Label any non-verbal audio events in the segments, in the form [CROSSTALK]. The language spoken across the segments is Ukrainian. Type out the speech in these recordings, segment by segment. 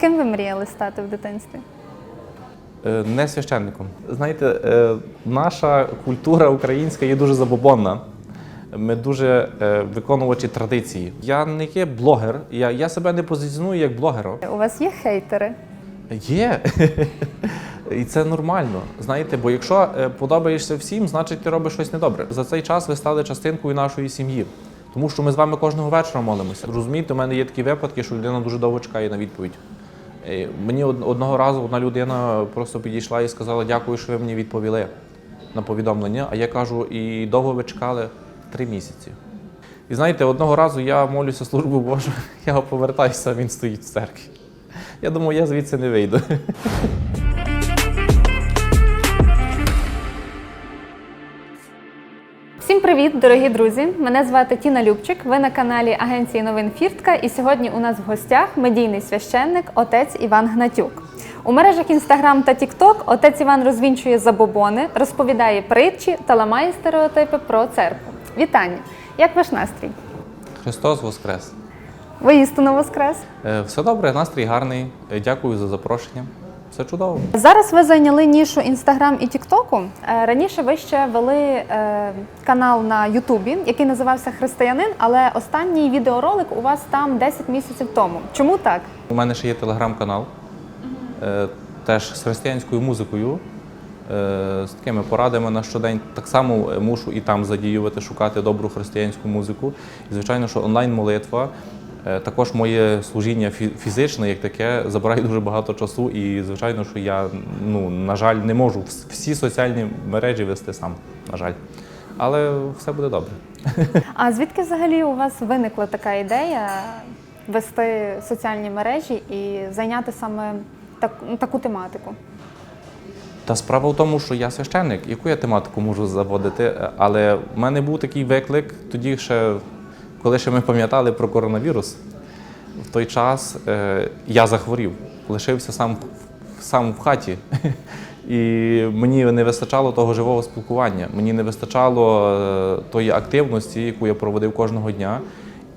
Ким ви мріяли стати в дитинстві? Е, Не священником. Знаєте, е, наша культура українська є дуже забобонна. Ми дуже е, виконувачі традиції. Я не є блогер, я, я себе не позиціоную як блогера. У вас є хейтери? Є. [LAUGHS] І це нормально. Знаєте, бо якщо подобаєшся всім, значить ти робиш щось недобре. За цей час ви стали частинкою нашої сім'ї. Тому що ми з вами кожного вечора молимося. Розумієте, у мене є такі випадки, що людина дуже довго чекає на відповідь. Мені одного разу одна людина просто підійшла і сказала: дякую, що ви мені відповіли на повідомлення. А я кажу, і довго ви чекали три місяці. І знаєте, одного разу я молюся службу Божу, [LAUGHS] я повертаюся, він стоїть в церкві. Я думаю, я звідси не вийду. [LAUGHS] привіт, дорогі друзі! Мене звати Тіна Любчик. Ви на каналі Агенції новин Фіртка. І сьогодні у нас в гостях медійний священник отець Іван Гнатюк. У мережах Інстаграм та Тікток отець Іван розвінчує забобони, розповідає притчі та ламає стереотипи про церкву. Вітання! Як ваш настрій? Христос Воскрес! Воістину воскрес! Е, Все добре, настрій гарний. Дякую за запрошення. Все чудово. Зараз ви зайняли нішу Інстаграм і Тіктоку. Е, Раніше ви ще вели е, канал на Ютубі, який називався Християнин, але останній відеоролик у вас там 10 місяців тому. Чому так? У мене ще є телеграм-канал, е, теж з християнською музикою, з такими порадами на щодень. Так само мушу і там задіювати, шукати добру християнську музику. І, звичайно, що онлайн-молитва. Е, Також моє служіння фі- фізичне, як таке, забирає дуже багато часу, і звичайно, що я ну на жаль не можу всі соціальні мережі вести сам. На жаль, але все буде добре. А звідки взагалі у вас виникла така ідея вести соціальні мережі і зайняти саме так, ну, таку тематику? Та справа в тому, що я священник, яку я тематику можу заводити, але в мене був такий виклик тоді ще, коли ще ми пам'ятали про коронавірус. В той час е, я захворів, лишився сам, сам в хаті. [LAUGHS] І мені не вистачало того живого спілкування, мені не вистачало е, тої активності, яку я проводив кожного дня.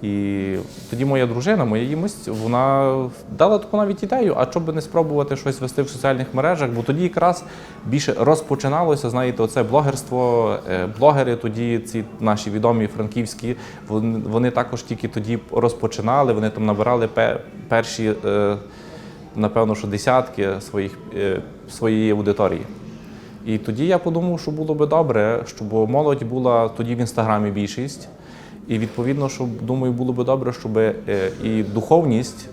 І тоді моя дружина, моя їмость, вона дала таку навіть ідею, а би не спробувати щось вести в соціальних мережах, бо тоді якраз більше розпочиналося, знаєте, оце блогерство, е, блогери тоді, ці наші відомі франківські, вони, вони також тільки тоді розпочинали, вони там набирали перші, е, напевно, що десятки своїх, е, своєї аудиторії. І тоді я подумав, що було би добре, щоб молодь була тоді в інстаграмі більшість. І відповідно, що думаю, було би добре, щоб е, і духовність,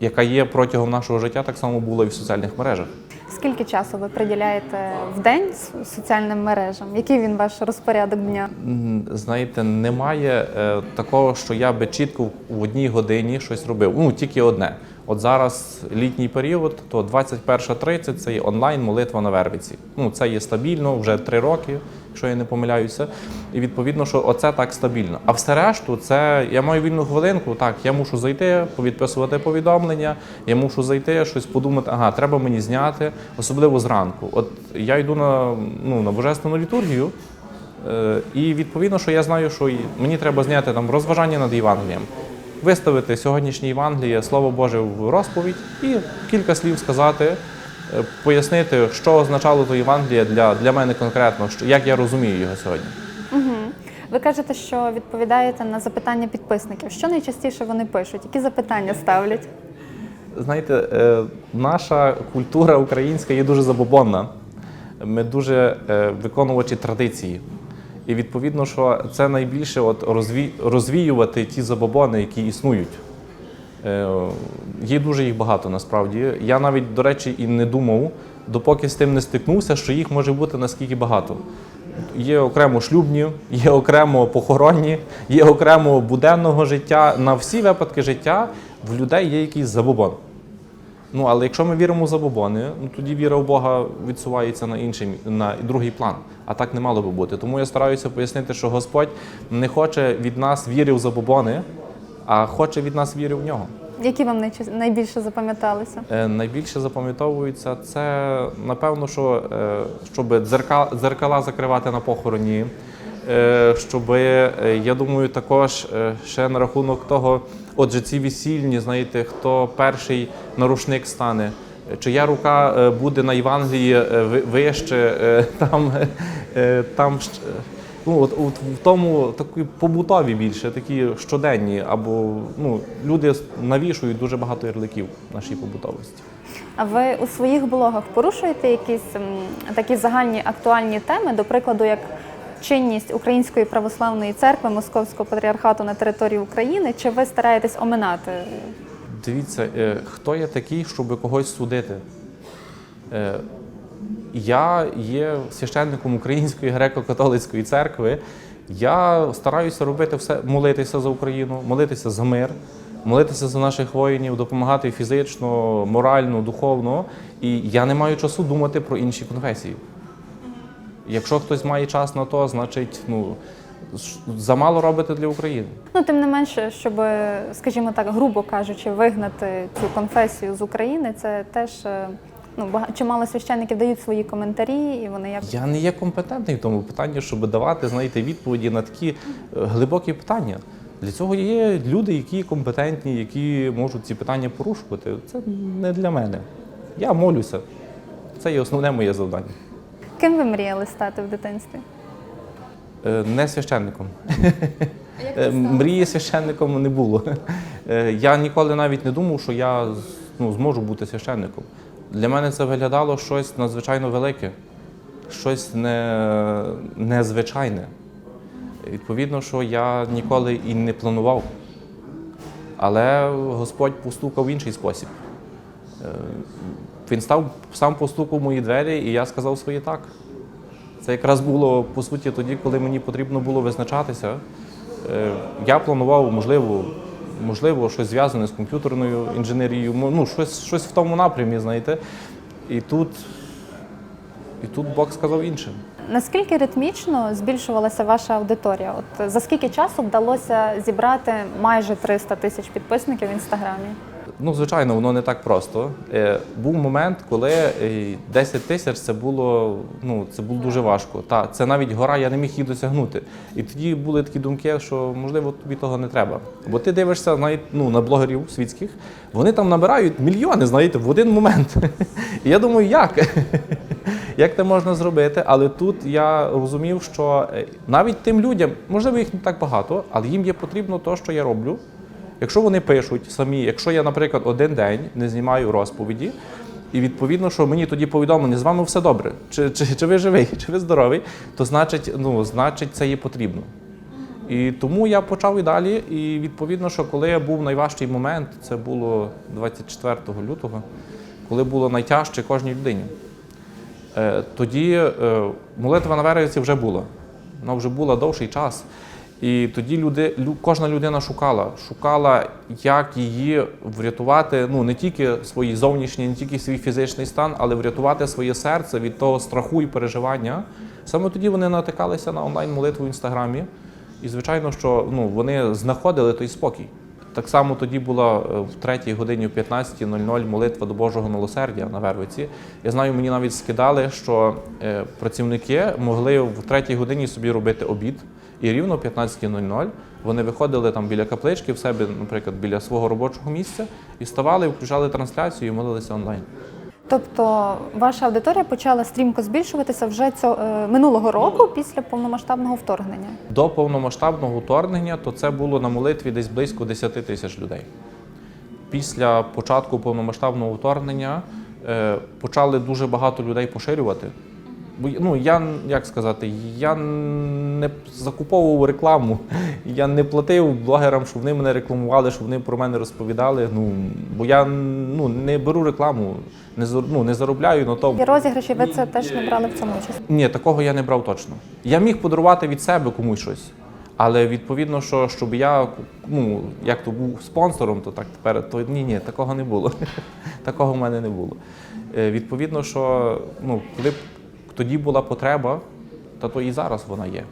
яка є протягом нашого життя, так само була і в соціальних мережах. Скільки часу ви приділяєте в день соціальним мережам? Який він ваш розпорядок дня? Знаєте, немає е, такого, що я би чітко в одній годині щось робив. Ну тільки одне. От зараз літній період, то 21.30 це є онлайн молитва на Вервиці. Ну це є стабільно вже три роки, якщо я не помиляюся. І відповідно, що оце так стабільно. А все решту, це я маю вільну хвилинку. Так, я мушу зайти, повідписувати повідомлення. Я мушу зайти, щось подумати. Ага, треба мені зняти, особливо зранку. От я йду на ну на божественну літургію. Е, І відповідно, що я знаю, що мені треба зняти там розважання над Євангелієм, виставити сьогоднішнє Євангеліє, Слово Боже в розповідь і кілька слів сказати, е, пояснити, що означало то Євангеліє для, для мене конкретно, що, як я розумію його сьогодні. Ви кажете, що відповідаєте на запитання підписників. Що найчастіше вони пишуть? Які запитання ставлять? Знаєте, е, наша культура українська є дуже забобонна. Ми дуже е, виконувачі традиції. І відповідно, що це найбільше от розві... розвіювати ті забобони, які існують. Е, Є дуже їх багато насправді. Я навіть, до речі, і не думав, допоки з тим не стикнувся, що їх може бути наскільки багато. Є окремо шлюбні, є окремо похоронні, є окремо буденного життя. На всі випадки життя в людей є якийсь забобон. Ну, але якщо ми віримо в забобони, ну тоді віра в Бога відсувається на інший, на другий план. А так не мало би бути. Тому я стараюся пояснити, що Господь не хоче від нас віри в забобони, а хоче від нас віри в нього. Які вам найбільше запам'яталися? Е, Найбільше запам'ятовується це, напевно, що е, щоб дзеркала, дзеркала закривати на похороні, е, щоб, е, я думаю, також ще на рахунок того Отже, ці весільні, знаєте, хто перший на рушник стане, чия рука буде на Євангелії ви- вище, там, там ну, от, от в тому такі побутові більше, такі щоденні, або ну, люди навішують дуже багато ярликів нашій побутовості. А ви у своїх блогах порушуєте якісь м, такі загальні актуальні теми, до прикладу, як чинність Української православної церкви Московського патріархату на території України, чи ви стараєтесь оминати? Дивіться, е, хто я такий, щоб когось судити? Е, Я є священником Української греко-католицької церкви. Я стараюся робити все, молитися за Україну, молитися за мир, молитися за наших воїнів, допомагати фізично, морально, духовно. І я не маю часу думати про інші конфесії. Якщо хтось має час на то, значить, ну, замало робите для України. Ну, тим не менше, щоб, скажімо так, грубо кажучи, вигнати цю конфесію з України, це теж е, ну, чимало священників дають свої коментарі, і вони як Я не є компетентний в тому питанні, щоб давати знаєте, відповіді на такі е, глибокі питання. Для цього є люди, які компетентні, які можуть ці питання порушувати. Це не для мене. Я молюся. Це є основне моє завдання. ким ви мріяли стати в дитинстві? Е, Не священником. [LAUGHS] Е, Мрії священником не було. Я ніколи навіть не думав, що я ну, зможу бути священником. Для мене це виглядало щось надзвичайно велике, щось не, незвичайне. Відповідно, що я ніколи і не планував. Але Господь постукав в інший спосіб. Е, Він став сам постукав в мої двері, і я сказав своє так. Це якраз було по суті тоді, коли мені потрібно було визначатися. Е, Я планував, можливо, можливо, щось зв'язане з комп'ютерною інженерією, ну, щось, щось в тому напрямі, знаєте. І тут, і тут Бог сказав інше. Наскільки ритмічно збільшувалася ваша аудиторія? От за скільки часу вдалося зібрати майже 300 тисяч підписників в інстаграмі? Ну, звичайно, воно не так просто. Е, був момент, коли е, 10 тисяч це було, ну, це було дуже важко. Та, це навіть гора, я не міг її досягнути. І тоді були такі думки, що можливо тобі того не треба. Бо ти дивишся навіть, ну, на блогерів світських, вони там набирають мільйони, знаєте, в один момент. [LAUGHS] І я думаю, як? [LAUGHS] Як це можна зробити? Але тут я розумів, що е, навіть тим людям, можливо, їх не так багато, але їм є потрібно те, що я роблю. Якщо вони пишуть самі, якщо я, наприклад, один день не знімаю розповіді, і відповідно, що мені тоді повідомлення, з вами все добре, чи, чи, чи ви живий, чи ви здоровий, то значить, ну, значить, це є потрібно. І тому я почав і далі. І відповідно, що коли був найважчий момент, це було 24 лютого, коли було найтяжче кожній людині. Е, Тоді е, молитва на вересні вже була. Вона вже була довший час. І тоді люди, лю- кожна людина шукала, шукала, як її врятувати, ну не тільки свої зовнішні, не тільки свій фізичний стан, але врятувати своє серце від того страху і переживання. Саме тоді вони натикалися на онлайн-молитву в інстаграмі. І звичайно, що ну, вони знаходили той спокій. Так само тоді була е, в 3 годині, в 15.00 молитва до Божого милосердя на Вервиці. Я знаю, мені навіть скидали, що е, працівники могли в 3 годині собі робити обід, і рівно о 15.00 вони виходили там біля каплички в себе, наприклад, біля свого робочого місця, і ставали, включали трансляцію і молилися онлайн. Тобто ваша аудиторія почала стрімко збільшуватися вже цього, е, минулого року після повномасштабного вторгнення. До повномасштабного вторгнення то це було на молитві десь близько 10 тисяч людей. Після початку повномасштабного вторгнення е, почали дуже багато людей поширювати. Бо ну, я, як сказати, я не закуповував рекламу, я не платив блогерам, щоб вони мене рекламували, щоб вони про мене розповідали. Ну, бо я ну, не беру рекламу, не, ну, не заробляю на тому. І розіграші ви це теж не брали в цьому участь. Ні, такого я не брав точно. Я міг подарувати від себе комусь щось. Але відповідно, що щоб я ну, як то був спонсором, то так тепер то ні, ні, такого не було. [LAUGHS] такого в мене не було. Е, відповідно, що ну, коли б тоді була потреба, та то і зараз вона є.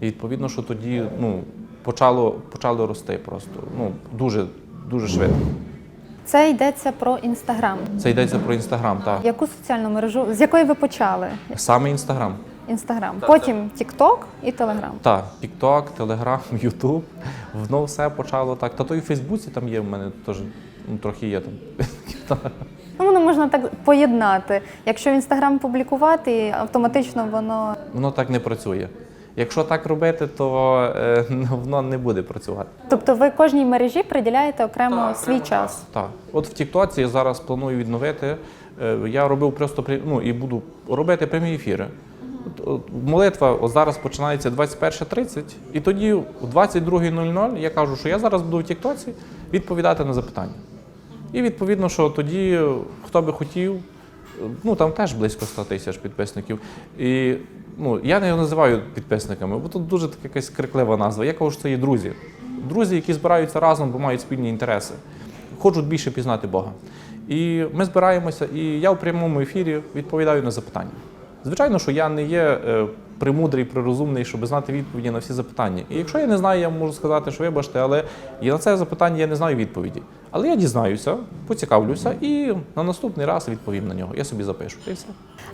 І відповідно, що тоді ну, почало, почало рости просто. Ну, дуже, дуже швидко. Це йдеться про інстаграм. Це йдеться про інстаграм, так. Яку соціальну мережу, з якої ви почали? Саме інстаграм. Інстаграм, потім Тікток і Телеграм. Так, TikTok, Telegram, [LAUGHS] YouTube, воно все почало так. Та то і в Фейсбуці там є в мене теж ну, трохи є там. [LAUGHS] Ну, воно можна так поєднати. Якщо в інстаграм публікувати, автоматично воно Воно так не працює. Якщо так робити, то е, [LAUGHS] воно не буде працювати. Тобто ви кожній мережі приділяєте окремо свій час. Так. От в Тіктоці я зараз планую відновити. Е, Я робив просто пря- ну, і буду робити прямі ефіри. От, от, молитва от зараз починається 21.30, і тоді о 22.00 я кажу, що я зараз буду в Тіктоці відповідати на запитання. І відповідно, що тоді е, хто би хотів, е, ну там теж близько 100 тисяч підписників. І ну, я не називаю підписниками, бо тут дуже така якась криклива назва. Я кажу, що це є друзі. Друзі, які збираються разом, бо мають спільні інтереси, хочуть більше пізнати Бога. І ми збираємося, і я в прямому ефірі відповідаю на запитання. Звичайно, що я не є е, премудрий, прирозумний, щоб знати відповіді на всі запитання. І якщо я не знаю, я можу сказати, що вибачте, але і на це запитання я не знаю відповіді. Але я дізнаюся, поцікавлюся і на наступний раз відповім на нього. Я собі запишу. І все.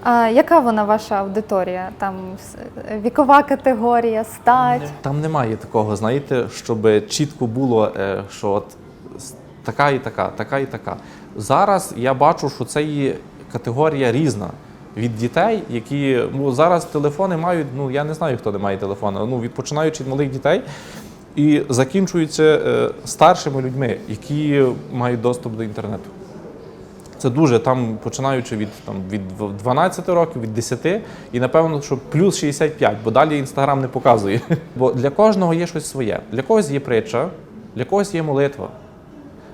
А яка вона ваша аудиторія? Там вікова категорія, стать? Там немає такого, знаєте, щоб чітко було, е, що от така і така, така і така. Зараз я бачу, що це є категорія різна. Від дітей, які ну, зараз телефони мають, ну я не знаю, хто не має телефону, ну від починаючи від малих дітей і закінчуються е, старшими людьми, які мають доступ до інтернету. Це дуже там, починаючи від там від 12 років, від 10, і напевно, що плюс 65, бо далі інстаграм не показує. [LAUGHS] Бо для кожного є щось своє. Для когось є притча, для когось є молитва,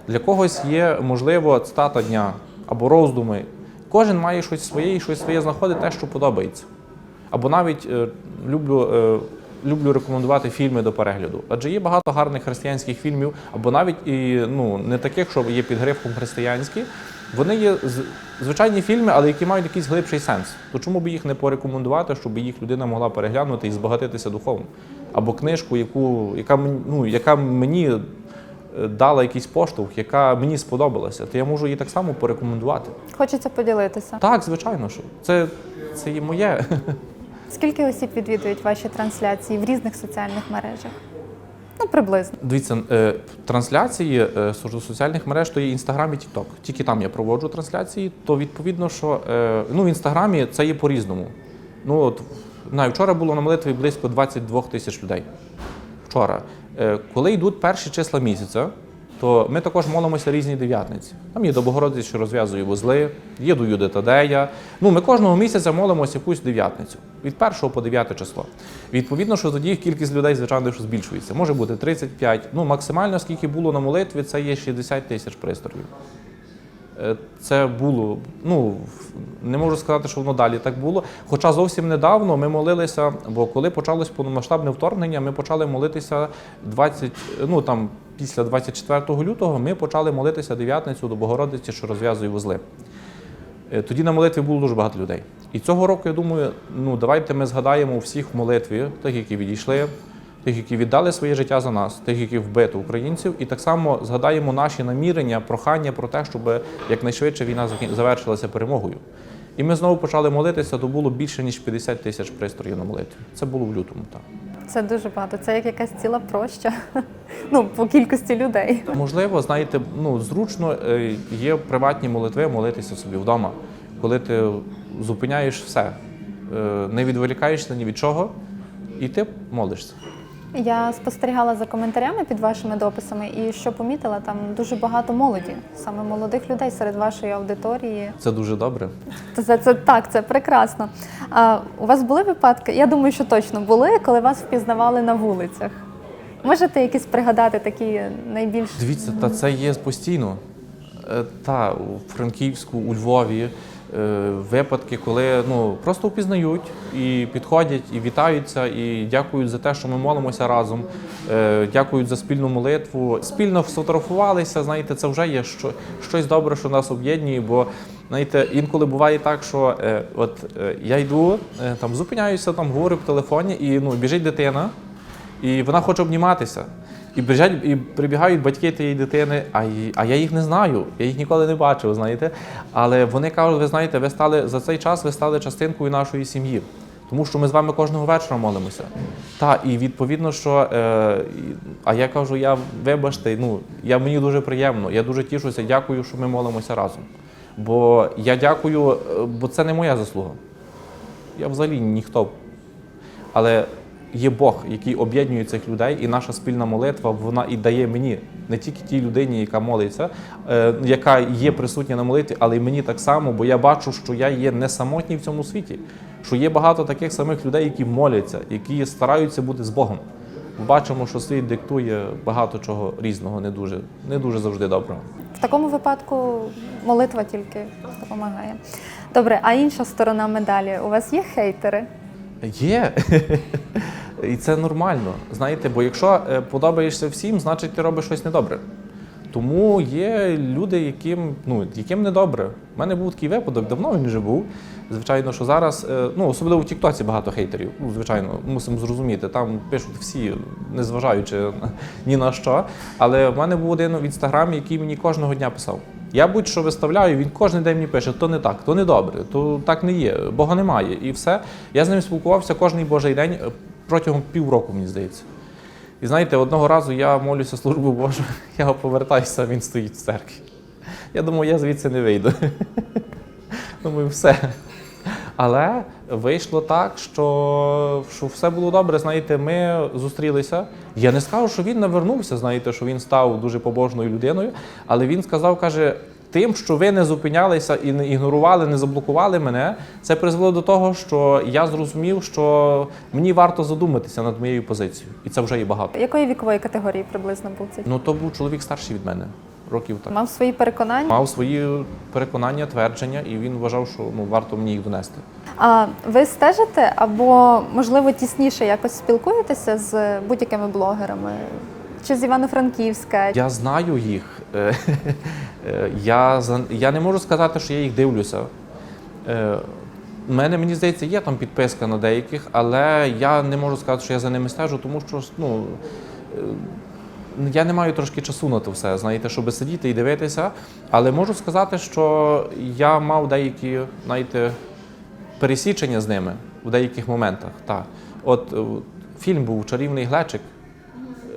для когось є, можливо, цитата дня або роздуми. Кожен має щось своє і щось своє знаходить те, що подобається. Або навіть е, люблю, е, люблю рекомендувати фільми до перегляду. Адже є багато гарних християнських фільмів, або навіть і ну, не таких, що є під грифом християнські. Вони є звичайні фільми, але які мають якийсь глибший сенс. То чому б їх не порекомендувати, щоб їх людина могла переглянути і збагатитися духовно? Або книжку, яку, яка, ну, яка мені е, дала якийсь поштовх, яка мені сподобалася, то я можу її так само порекомендувати. Хочеться поділитися. Так, звичайно, що це, це є моє. [LAUGHS] Скільки осіб відвідують ваші трансляції в різних соціальних мережах? Ну, приблизно. Дивіться, е, трансляції е, соціальних мереж то є Інстаграм і Тікток. Тільки там я проводжу трансляції, то відповідно, що е, ну, в Інстаграмі це є по-різному. Ну, от, знаю, вчора було на молитві близько 22 тисяч людей. Вчора. Коли йдуть перші числа місяця, то ми також молимося різні дев'ятниці. Там є до Богородиці, що розв'язує вузли, є до Юди Тадея. Ну, ми кожного місяця молимося якусь дев'ятницю від 1 по 9 число. Відповідно, що тоді кількість людей, звичайно, що збільшується. Може бути 35. Ну, максимально, скільки було на молитві, це є 60 тисяч пристроїв. Е, Це було, ну не можу сказати, що воно далі так було. Хоча зовсім недавно ми молилися, бо коли почалось повномасштабне вторгнення, ми почали молитися 20, ну там після 24 лютого, ми почали молитися дев'ятницю до Богородиці, що розв'язує вузли. Е, Тоді на молитві було дуже багато людей. І цього року, я думаю, ну давайте ми згадаємо всіх в молитві, тих, які відійшли, тих, які віддали своє життя за нас, тих, які вбито українців, і так само згадаємо наші намірення, прохання про те, щоб якнайшвидше війна завершилася перемогою. І ми знову почали молитися, то було більше ніж 50 тисяч пристроїв на молитві. Це було в лютому. Так. Це дуже багато. Це як якась ціла проща. Ну, по кількості людей. Можливо, знаєте, ну зручно е, є приватні молитви молитися собі вдома, коли ти зупиняєш все, е, не відволікаєшся ні від чого, і ти молишся. Я спостерігала за коментарями під вашими дописами, і що помітила, там дуже багато молоді, саме молодих людей серед вашої аудиторії. Це дуже добре. Це, це, це так, це прекрасно. А у вас були випадки? Я думаю, що точно були, коли вас впізнавали на вулицях. Можете якісь пригадати такі найбільш Дивіться, та це є постійно. Е, Та у Франківську, у Львові випадки, коли ну просто впізнають і підходять, і вітаються, і дякують за те, що ми молимося разом. е, Дякують за спільну молитву. Спільно сфотографувалися. Знаєте, це вже є що, щось добре, що нас об'єднує. Бо знаєте, інколи буває так, що е, от е, я йду, е, там зупиняюся, там говорю в телефоні, і ну біжить дитина. І вона хоче обніматися. І біжать, і прибігають батьки тієї дитини, а, а я їх не знаю, я їх ніколи не бачив, знаєте. Але вони кажуть, ви знаєте, ви стали за цей час ви стали частинкою нашої сім'ї. Тому що ми з вами кожного вечора молимося. Та, і відповідно, що е, а я кажу, я вибачте, ну я мені дуже приємно, я дуже тішуся, дякую, що ми молимося разом. Бо я дякую, е, бо це не моя заслуга. Я взагалі ніхто. Але є Бог, який об'єднує цих людей, і наша спільна молитва вона і дає мені не тільки тій людині, яка молиться, е, яка є присутня на молитві, але й мені так само, бо я бачу, що я є не самотній в цьому світі, що є багато таких самих людей, які моляться, які стараються бути з Богом. Бачимо, що світ диктує багато чого різного, не дуже, не дуже завжди доброго. В такому випадку молитва тільки допомагає. Добре, а інша сторона медалі. У вас є хейтери? Є. [LAUGHS] І це нормально. Знаєте, бо якщо е, подобаєшся всім, значить ти робиш щось недобре. Тому є люди, яким, ну, яким недобре. У мене був такий випадок, давно він вже був. Звичайно, що зараз, е, ну, особливо в Тіктоці багато хейтерів. Ну, звичайно, мусимо зрозуміти. Там пишуть всі, незважаючи [LAUGHS] ні на що. Але в мене був один в інстаграмі, який мені кожного дня писав. Я будь-що виставляю, він кожен день мені пише, то не так, то не добре, то так не є, Бога немає. І все. Я з ним спілкувався кожний божий день е, протягом півроку, мені здається. І знаєте, одного разу я молюся службу Божу, [LAUGHS] я повертаюся, він стоїть в церкві. Я думаю, я звідси не вийду. [LAUGHS] Думаю, все. Але вийшло так, що, що все було добре. Знаєте, ми зустрілися. Я не скажу, що він навернувся, знаєте, що він став дуже побожною людиною, але він сказав, каже. Тим, що ви не зупинялися і не ігнорували, не заблокували мене, це призвело до того, що я зрозумів, що мені варто задуматися над моєю позицією, і це вже є багато. Якої вікової категорії приблизно був цей? Ну то був чоловік старший від мене, років так. Мав свої переконання? Мав свої переконання, твердження, і він вважав, що ну варто мені їх донести. А ви стежите або, можливо, тісніше якось спілкуєтеся з будь-якими блогерами? Чи з Івано-Франківська? Я знаю їх. Е, е, [LAUGHS] Я, я не можу сказати, що я їх дивлюся. Е, У мене, мені здається, є там підписка на деяких, але я не можу сказати, що я за ними стежу, тому що ну, е, я не маю трошки часу на це все, знаєте, щоб сидіти і дивитися. Але можу сказати, що я мав деякі, знаєте, пересічення з ними в деяких моментах. Так. От е, фільм був Чарівний глечик.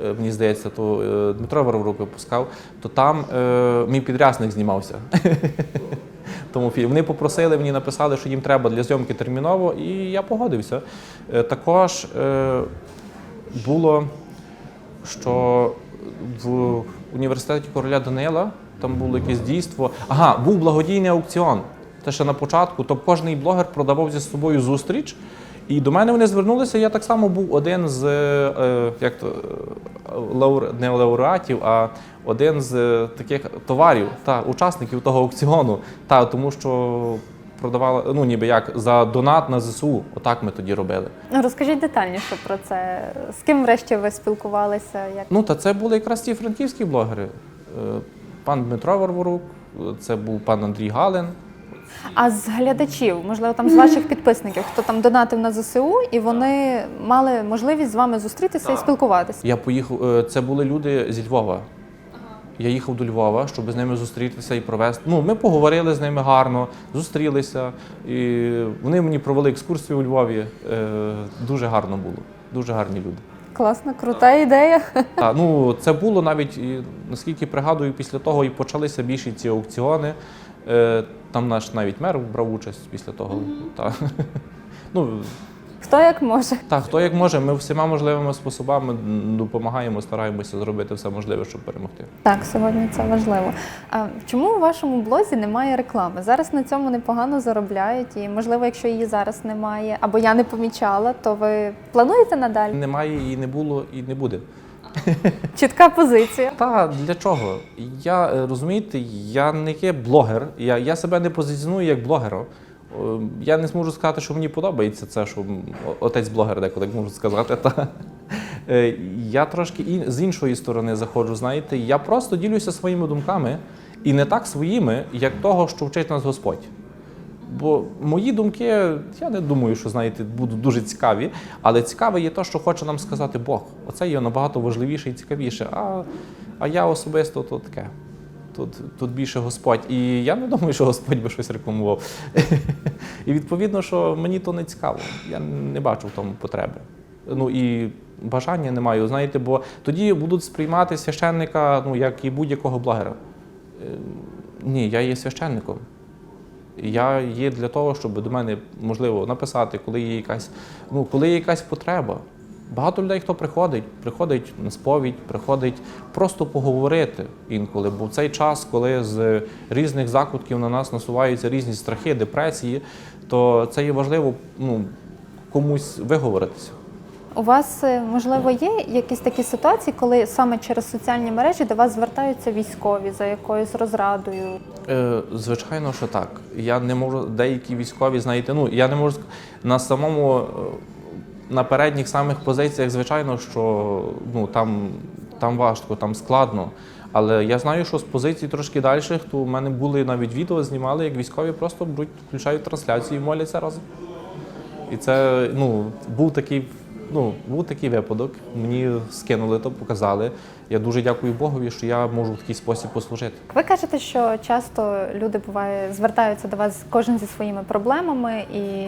е, Мені здається, то е, Дмитро Вароврук випускав, то там е, мій підрясник знімався. [LAUGHS] Тому фільм. Вони попросили, мені написали, що їм треба для зйомки терміново, і я погодився. Також е, було, що в університеті короля Данила там було якесь дійство. Ага, був благодійний аукціон. Це ще на початку. То кожний блогер продавав зі собою зустріч. І до мене вони звернулися. Я так само був один з е, як то, е, лаур, не лауреатів, а один з е, таких товарів та учасників того аукціону. Та тому що продавали, ну ніби як за донат на ЗСУ. Отак ми тоді робили. Ну, Розкажіть детальніше про це. З ким врешті ви спілкувалися? Як? Ну, та це були якраз ті франківські блогери. Е, Пан Дмитро Варварук, це був пан Андрій Галин. А з глядачів, можливо, там з ваших підписників, хто там донатив на ЗСУ, і вони мали можливість з вами зустрітися і спілкуватися. Я поїхав, е, це були люди зі Львова. Я їхав до Львова, щоб з ними зустрітися і провести. Ну, ми поговорили з ними гарно, зустрілися. І вони мені провели екскурсію у Львові. Е, Дуже гарно було. Дуже гарні люди. Класна, крута ідея. Та, ну, це було навіть, і, наскільки пригадую, після того і почалися більші ці аукціони. Е, Там наш навіть мер брав участь після того. Та. [LAUGHS] Ну, Хто як може? так, хто як може, ми всіма можливими способами допомагаємо, стараємося зробити все можливе, щоб перемогти. Так, сьогодні це важливо. А чому у вашому блозі немає реклами? Зараз на цьому непогано заробляють, і можливо, якщо її зараз немає, або я не помічала, то ви плануєте надалі? Немає і не було, і не буде. [LAUGHS] Чітка позиція. Та для чого? Я е, розумієте, я не є блогер, я, я себе не позиціоную як блогера. О, Я не зможу сказати, що мені подобається це, що отець блогер, деколи можу сказати. Та. Е, Я трошки і, з іншої сторони заходжу, знаєте, я просто ділюся своїми думками і не так своїми, як того, що вчить нас Господь. Бо мої думки, я не думаю, що знаєте, будуть дуже цікаві, але цікаве є те, що хоче нам сказати Бог. Оце є набагато важливіше і цікавіше. А, а я особисто то таке. Тут, тут більше Господь. І я не думаю, що Господь би щось рекламував. І відповідно, що мені то не цікаво. Я не бачу в тому потреби. Ну і бажання не маю, знаєте, бо тоді будуть сприймати священника, ну, як і будь-якого блогера. Е, Ні, я є священником. Я є для того, щоб до мене можливо написати, коли є якась, ну, коли є якась потреба. Багато людей, хто приходить, приходить на сповідь, приходить просто поговорити інколи. Бо в цей час, коли з різних закутків на нас насуваються різні страхи, депресії, то це є важливо ну, комусь виговоритися. У вас е, можливо є якісь такі ситуації, коли саме через соціальні мережі до вас звертаються військові за якоюсь розрадою? Е, звичайно, що так. Я не можу, деякі військові, знаєте, ну я не можу на самому е, на передніх самих позиціях, звичайно, що ну там, там важко, там складно. Але я знаю, що з позицій трошки далі, то в мене були навіть відео, знімали, як військові просто беруть, включають трансляцію і моляться разом. І це ну, був такий, ну, був такий випадок. Мені скинули то, показали. Я дуже дякую Богові, що я можу в такий спосіб послужити. Ви кажете, що часто люди буває звертаються до вас кожен зі своїми проблемами і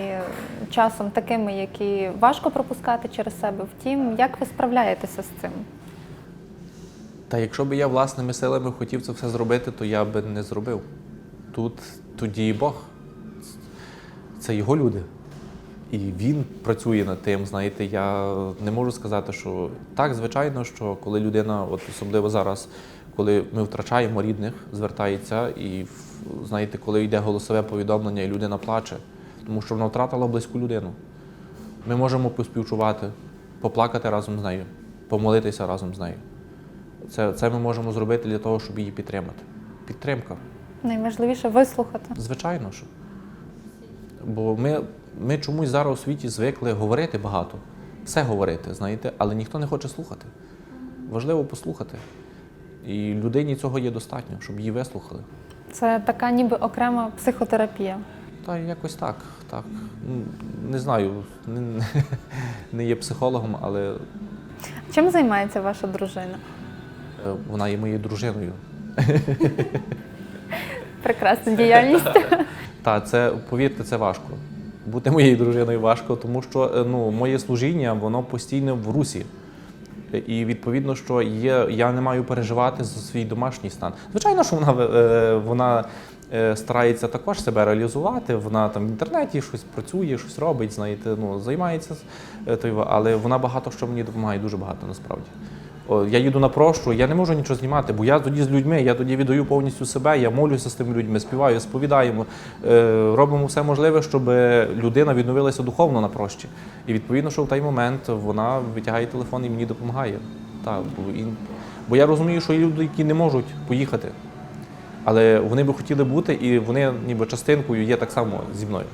часом такими, які важко пропускати через себе. Втім, як ви справляєтеся з цим? Та якщо б я власними силами хотів це все зробити, то я би не зробив. Тут тоді Бог. Це його люди. І він працює над тим. Знаєте, я не можу сказати, що так, звичайно, що коли людина, от особливо зараз, коли ми втрачаємо рідних, звертається, і знаєте, коли йде голосове повідомлення, і людина плаче, тому що вона втратила близьку людину. Ми можемо поспівчувати, поплакати разом з нею, помолитися разом з нею. Це, це ми можемо зробити для того, щоб її підтримати. Підтримка, Найважливіше вислухати. звичайно що. Бо ми, ми чомусь зараз у світі звикли говорити багато, все говорити, знаєте, але ніхто не хоче слухати. Важливо послухати. І людині цього є достатньо, щоб її вислухали. Це така ніби окрема психотерапія. Та якось так, так. Не знаю, не, не є психологом, але Чим займається ваша дружина? е, вона є моєю дружиною. Прекрасна діяльність. [LAUGHS] Та це повірте, це важко. Бути моєю дружиною важко, тому що е, ну, моє служіння воно постійно в русі. І відповідно, що є, я не маю переживати за свій домашній стан. Звичайно, що вона, е, вона е, старається також себе реалізувати. Вона там в інтернеті щось працює, щось робить, знаєте, ну, займається, але вона багато що мені допомагає, дуже багато насправді. Я їду на прощу, я не можу нічого знімати, бо я тоді з людьми, я тоді віддаю повністю себе, я молюся з тими людьми, співаю, сповідаємо, е, робимо все можливе, щоб людина відновилася духовно на прощі. І відповідно, що в той момент вона витягає телефон і мені допомагає. Так, бо, і, бо я розумію, що є люди, які не можуть поїхати, але вони би хотіли бути, і вони ніби частинкою є так само зі мною.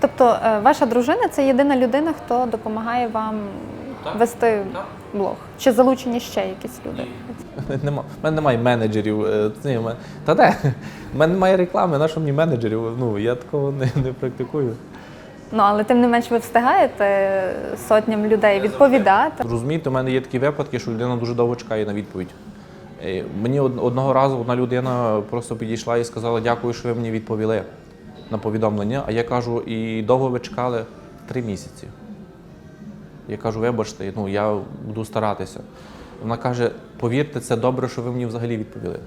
Тобто, е, ваша дружина це єдина людина, хто допомагає вам вести блог. Чи залучені ще якісь люди? Нема, в мене немає менеджерів. е, ні, в мене- Та де? В мене немає реклами, на що мені менеджерів? Ну, я такого не, не практикую. Ну але тим не менш ви встигаєте сотням людей відповідати. Розумієте, у мене є такі випадки, що людина дуже довго чекає на відповідь. Е, Мені одного разу одна людина просто підійшла і сказала, дякую, що ви мені відповіли на повідомлення. А я кажу, і довго ви чекали три місяці. Я кажу, вибачте, ну я буду старатися. Вона каже: повірте, це добре, що ви мені взагалі відповіли.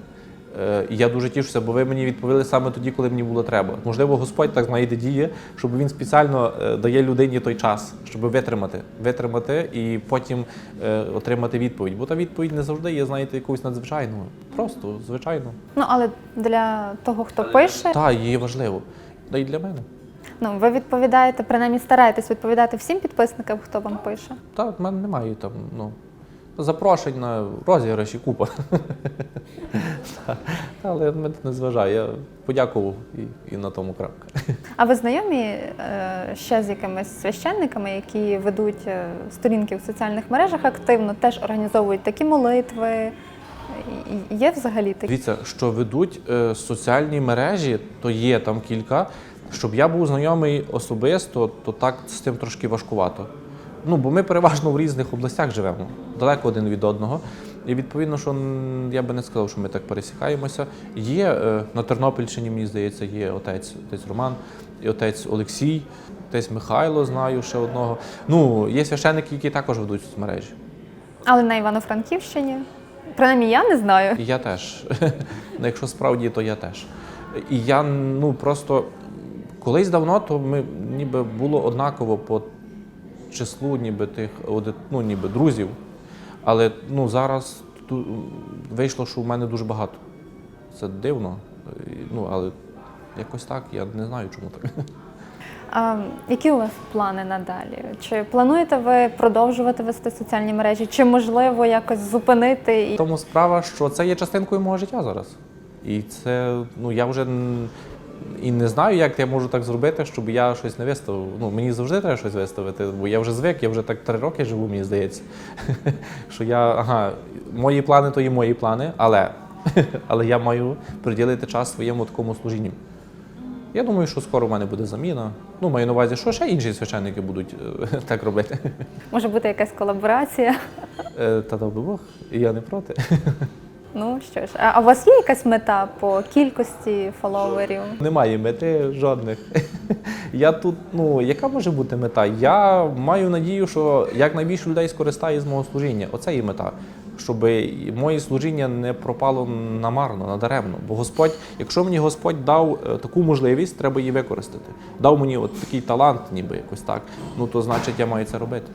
Е, І я дуже тішуся, бо ви мені відповіли саме тоді, коли мені було треба. Можливо, Господь так знаєте діє, щоб він спеціально е, дає людині той час, щоб витримати, витримати і потім е, отримати відповідь. Бо та відповідь не завжди є, знаєте, якоюсь надзвичайною. Просто звичайно. Ну але для того, хто пише, Та її важливо. Та й для мене. Ну ви відповідаєте, принаймні стараєтесь відповідати всім підписникам, хто вам пише. Так, в мене немає там, ну. Запрошень на розіграші купа. [LAUGHS] Але мене не зважає. Я подякував і, і на тому крапка. А ви знайомі е, ще з якимись священниками, які ведуть е, сторінки в соціальних мережах активно, теж організовують такі молитви? Є взагалі такі? Дивіться, що ведуть е, соціальні мережі, то є там кілька. Щоб я був знайомий особисто, то так з тим трошки важкувато. ну, бо ми переважно в різних областях живемо, далеко один від одного. І відповідно, що я би не сказав, що ми так пересікаємося. Є е, на Тернопільщині, мені здається, є отець, отець Роман, і отець Олексій, отець Михайло, знаю ще одного. Ну, є священники, які також ведуть соцмережі. Але на Івано-Франківщині. Принаймні, я не знаю. І я теж. [LAUGHS] Ну, Якщо справді, то я теж. І я ну просто колись давно, то ми ніби було однаково по числу, ніби тих ну, ніби друзів. Але ну, зараз ту- вийшло, що в мене дуже багато. Це дивно. Ну, але якось так, я не знаю, чому так. А, які у вас плани надалі? Чи плануєте ви продовжувати вести соціальні мережі? Чи можливо якось зупинити і Тому справа, що це є частинкою мого життя зараз. І це, ну я вже і не знаю, як я можу так зробити, щоб я щось не виставив. Ну, мені завжди треба щось виставити, бо я вже звик, я вже так три роки живу, мені здається. [LAUGHS] Що я, ага, мої плани то є мої плани, але, [LAUGHS] але я маю приділити час своєму такому служінню. Я думаю, що скоро в мене буде заміна. Ну, маю на увазі, що ще інші священники будуть е, [LAUGHS] так робити. може бути якась колаборація? Е, Та дав би Бог, і я не проти. Ну що ж, а у вас є якась мета по кількості фоловерів? Немає мети жодних. [LAUGHS] Я тут, ну яка може бути мета? Я маю надію, що якнайбільше людей скористає з мого служіння. Оце є мета. Щоб моє служіння не пропало намарно, надаремно. Бо Господь, якщо мені Господь дав е, таку можливість, треба її використати. Дав мені от такий талант, ніби якось так. Ну то значить я маю це робити.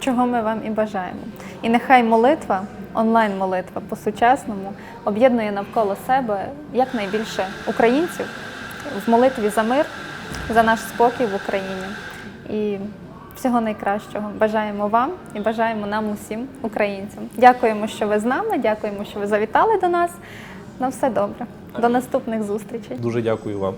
Чого ми вам і бажаємо. І нехай молитва, онлайн-молитва по-сучасному об'єднує навколо себе якнайбільше українців в молитві за мир, за наш спокій в Україні. І всього найкращого бажаємо вам і бажаємо нам усім, українцям. Дякуємо, що ви з нами, дякуємо, що ви завітали до нас. На все добре. До наступних зустрічей. Дуже дякую вам.